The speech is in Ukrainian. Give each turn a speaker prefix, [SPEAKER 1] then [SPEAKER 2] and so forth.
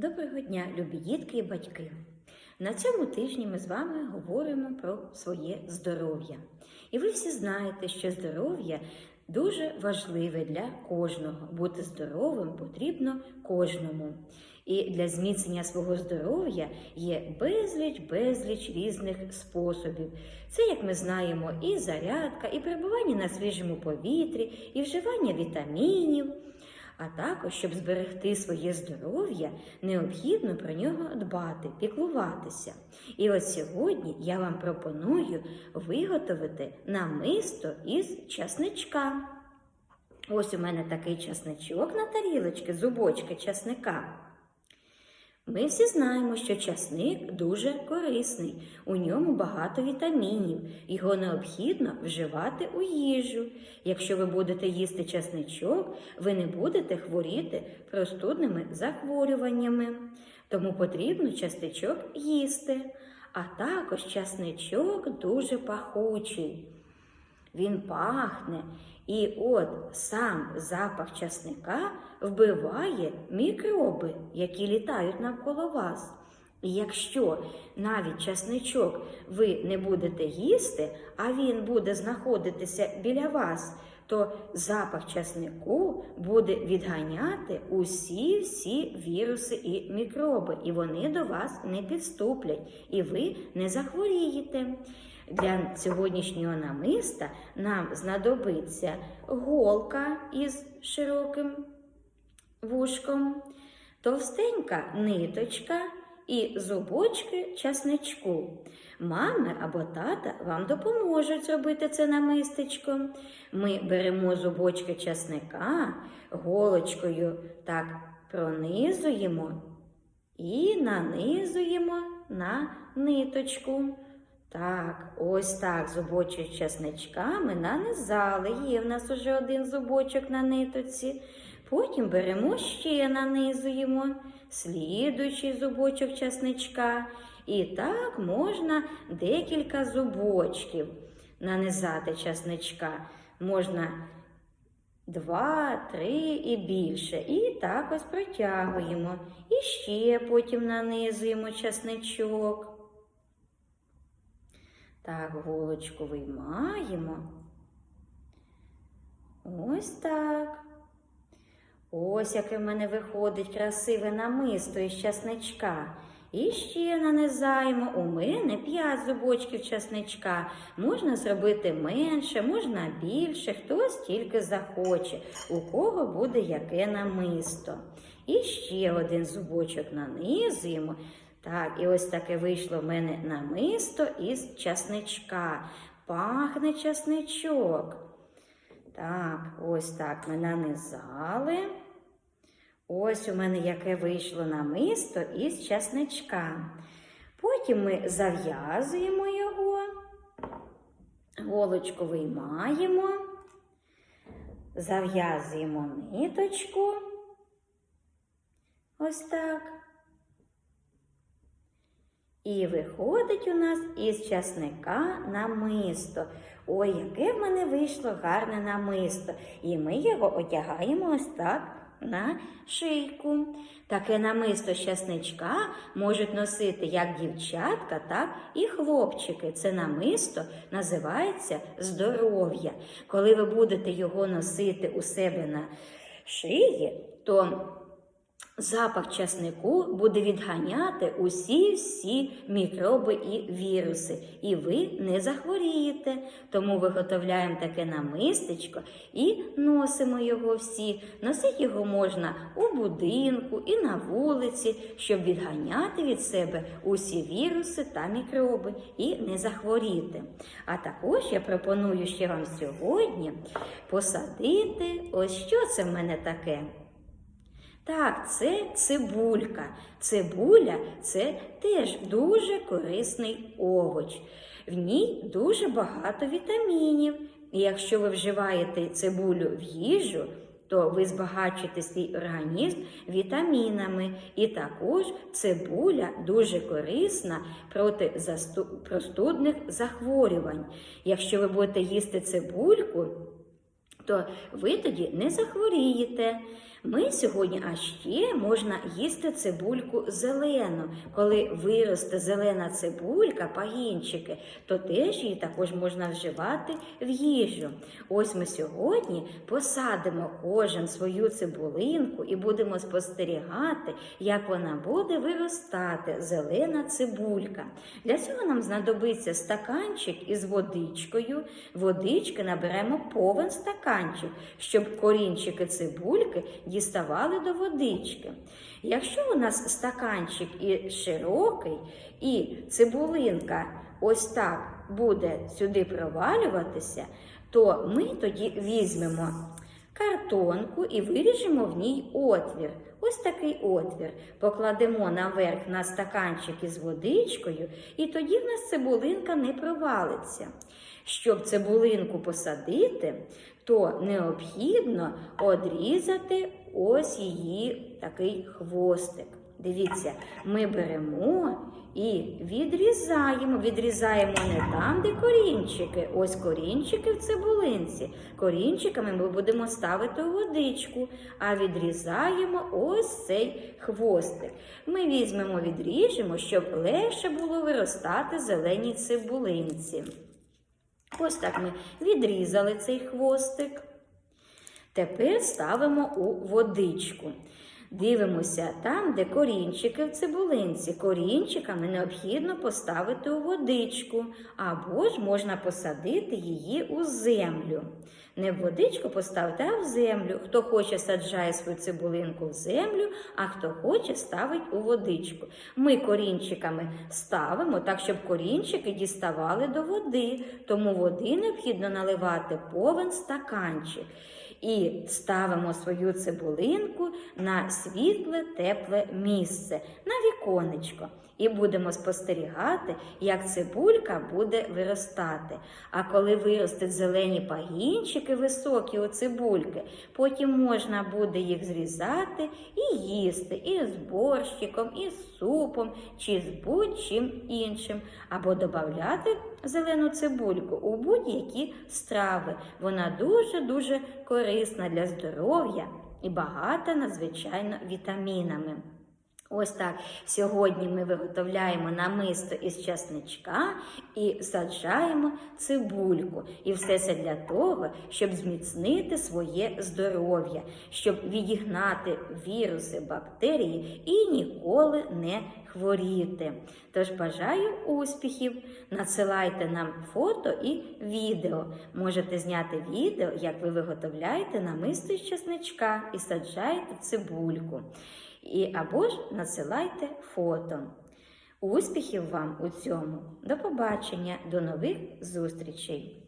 [SPEAKER 1] Доброго дня, любі дітки і батьки! На цьому тижні ми з вами говоримо про своє здоров'я. І ви всі знаєте, що здоров'я дуже важливе для кожного. Бути здоровим потрібно кожному. І для зміцнення свого здоров'я є безліч, безліч різних способів. Це, як ми знаємо, і зарядка, і перебування на свіжому повітрі, і вживання вітамінів. А також, щоб зберегти своє здоров'я, необхідно про нього дбати, піклуватися. І от сьогодні я вам пропоную виготовити намисто із часничка. Ось у мене такий часничок на тарілочці, зубочки часника. Ми всі знаємо, що часник дуже корисний, у ньому багато вітамінів, його необхідно вживати у їжу. Якщо ви будете їсти часничок, ви не будете хворіти простудними захворюваннями. Тому потрібно часничок їсти. А також часничок дуже пахучий. Він пахне, і от сам запах часника вбиває мікроби, які літають навколо вас. І якщо навіть часничок ви не будете їсти, а він буде знаходитися біля вас, то запах часнику буде відганяти усі всі віруси і мікроби, і вони до вас не підступлять, і ви не захворієте. Для сьогоднішнього намиста нам знадобиться голка із широким вушком, товстенька ниточка і зубочки часничку. Мами або тата вам допоможуть зробити це намистечко. Ми беремо зубочки часника, голочкою так пронизуємо і нанизуємо на ниточку. Так, ось так зубочок часничка ми нанизали. Є в нас уже один зубочок на ниточці. Потім беремо ще нанизуємо слідуючий зубочок часничка. І так можна декілька зубочків нанизати часничка. Можна два, три і більше. І так ось протягуємо. І ще потім нанизуємо часничок. Так, голочку виймаємо. Ось так. Ось яке в мене виходить красиве намисто із часничка. І ще нанизаємо. У мене 5 зубочків часничка. Можна зробити менше, можна більше, хтось тільки захоче, у кого буде яке намисто. І ще один зубочок нанизуємо. Так, і ось таке вийшло в мене намисто із часничка. Пахне часничок. Так, ось так ми нанизали. Ось у мене яке вийшло намисто із часничка. Потім ми зав'язуємо його, голочку виймаємо, зав'язуємо ниточку. Ось так. І виходить у нас із часника намисто. Ой, яке в мене вийшло гарне намисто. І ми його одягаємо ось так на шийку. Таке намисто з часничка можуть носити як дівчатка, так і хлопчики. Це намисто називається здоров'я. Коли ви будете його носити у себе на шиї, то Запах часнику буде відганяти усі всі мікроби і віруси, і ви не захворієте. Тому виготовляємо таке намистечко і носимо його всі. Носити його можна у будинку і на вулиці, щоб відганяти від себе усі віруси та мікроби і не захворіти. А також я пропоную ще вам сьогодні посадити ось що це в мене таке. Так, це цибулька. Цибуля це теж дуже корисний овоч. В ній дуже багато вітамінів. І якщо ви вживаєте цибулю в їжу, то ви збагачуєте свій організм вітамінами. І також цибуля дуже корисна проти простудних захворювань. Якщо ви будете їсти цибульку, то ви тоді не захворієте. Ми сьогодні, а ще можна їсти цибульку зелену. Коли виросте зелена цибулька, пагінчики, то теж її також можна вживати в їжу. Ось ми сьогодні посадимо кожен свою цибулинку і будемо спостерігати, як вона буде виростати, зелена цибулька. Для цього нам знадобиться стаканчик із водичкою. Водички наберемо повен стаканчик, щоб корінчики цибульки діставали до водички. Якщо у нас стаканчик і широкий, і цибулинка ось так буде сюди провалюватися, то ми тоді візьмемо картонку і виріжемо в ній отвір. Ось такий отвір. Покладемо наверх на стаканчик із водичкою, і тоді в нас цибулинка не провалиться. Щоб цибулинку посадити, то необхідно одрізати ось її такий хвостик. Дивіться, ми беремо і відрізаємо. Відрізаємо не там, де корінчики. Ось корінчики в цибулинці. Корінчиками ми будемо ставити водичку, а відрізаємо ось цей хвостик. Ми візьмемо, відріжемо, щоб легше було виростати зеленій цибулинці. Ось так ми відрізали цей хвостик. Тепер ставимо у водичку. Дивимося там, де корінчики в цибулинці. Корінчиками необхідно поставити у водичку, або ж можна посадити її у землю. Не в водичку поставити, а в землю. Хто хоче, саджає свою цибулинку в землю, а хто хоче, ставить у водичку. Ми корінчиками ставимо так, щоб корінчики діставали до води, тому води необхідно наливати повен стаканчик. І ставимо свою цибулинку на світле, тепле місце, на віконечко. І будемо спостерігати, як цибулька буде виростати. А коли виростуть зелені пагінчики високі у цибульки, потім можна буде їх зрізати і їсти і з борщиком, і з супом, чи з будь-чим іншим, або додати зелену цибульку у будь-які страви. Вона дуже-дуже корисна для здоров'я і багата надзвичайно вітамінами. Ось так. Сьогодні ми виготовляємо намисто із часничка і саджаємо цибульку. І все це для того, щоб зміцнити своє здоров'я, щоб відігнати віруси, бактерії і ніколи не хворіти. Тож бажаю успіхів! Надсилайте нам фото і відео. Можете зняти відео, як ви виготовляєте намисто із часничка і саджаєте цибульку. І або ж надсилайте фото. Успіхів вам у цьому! До побачення, до нових зустрічей!